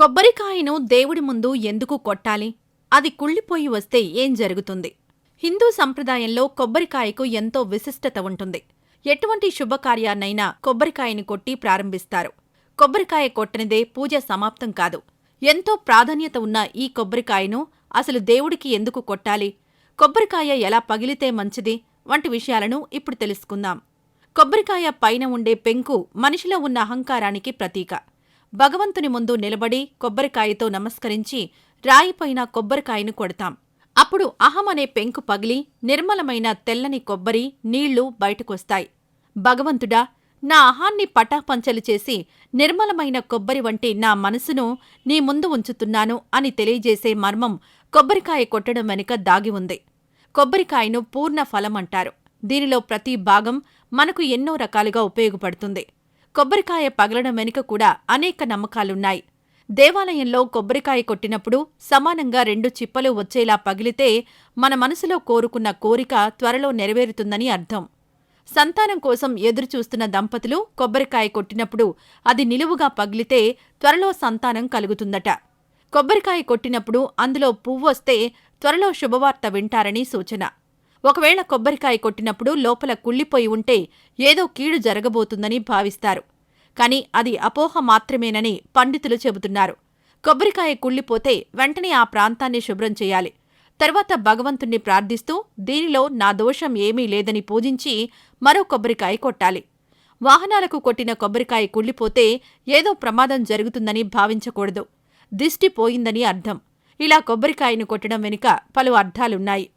కొబ్బరికాయను దేవుడి ముందు ఎందుకు కొట్టాలి? అది కుళ్ళిపోయి వస్తే ఏం జరుగుతుంది? హిందూ సంప్రదాయంలో కొబ్బరికాయకు ఎంతో విశిష్టత ఉంటుంది. ఎటువంటి శుభకార్యాన్నైనా కొబ్బరికాయని కొట్టి ప్రారంభిస్తారు. కొబ్బరికాయ కొట్టనిదే పూజ సమాప్తం కాదు. ఎంతో ప్రాధాన్యత ఉన్న ఈ కొబ్బరికాయను అసలు దేవుడికి ఎందుకు కొట్టాలి? కొబ్బరికాయ ఎలా పగిలితే మంచిది? వంటి విషయాలను ఇప్పుడు తెలుసుకుందాం. కొబ్బరికాయ పైన ఉండే పెంకు మనిషిలో ఉన్న అహంకారానికి ప్రతీక. భగవంతుని ముందు నిలబడి కొబ్బరికాయతో నమస్కరించి రాయిపైన కొబ్బరికాయను కొడతాం. అప్పుడు అహం అనే పెంకు పగిలి నిర్మలమైన తెల్లని కొబ్బరి నీళ్ళు బయటకొస్తాయి. భగవంతుడా నా అహాన్ని పటాపంచలు చేసి నిర్మలమైన కొబ్బరి వంటి నా మనసును నీ ముందు ఉంచుతున్నాను అని తెలియజేసే మర్మం కొబ్బరికాయ కొట్టడం వెనుక దాగి ఉంది. కొబ్బరికాయను పూర్ణ ఫలం అంటారు దీనిలో ప్రతి భాగం మనకు ఎన్నో రకాలుగా ఉపయోగపడుతుంది. కొబ్బరికాయ పగలడం వెనుక కూడా అనేక నమ్మకాలున్నాయి. దేవాలయంలో కొబ్బరికాయ కొట్టినప్పుడు సమానంగా రెండు చిప్పలు వచ్చేలా పగిలితే మన మనసులో కోరుకున్న కోరిక త్వరలో నెరవేరుతుందని అర్థం. సంతానం కోసం ఎదురుచూస్తున్న దంపతులు కొబ్బరికాయ కొట్టినప్పుడు అది నిలువుగా పగిలితే త్వరలో సంతానం కలుగుతుందట. కొబ్బరికాయ కొట్టినప్పుడు అందులో పువ్వొస్తే త్వరలో శుభవార్త వింటారని సూచన. ఒకవేళ కొబ్బరికాయ కొట్టినప్పుడు లోపల కుళ్ళిపోయి ఉంటే ఏదో కీడు జరగబోతుందని భావిస్తారు. కాని అది అపోహ మాత్రమేనని పండితులు చెబుతున్నారు. కొబ్బరికాయ కుళ్ళిపోతే వెంటనే ఆ ప్రాంతాన్ని శుభ్రం చేయాలి. తర్వాత భగవంతుణ్ణి ప్రార్థిస్తూ దీనిలో నా దోషం ఏమీ లేదని పూజించి మరో కొబ్బరికాయ కొట్టాలి. వాహనాలకు కొట్టిన కొబ్బరికాయ కుళ్ళిపోతే ఏదో ప్రమాదం జరుగుతుందని భావించకూడదు. దిష్టి పోయిందని అర్థం. ఇలా కొబ్బరికాయను కొట్టడం వెనుక పలు అర్థాలున్నాయి.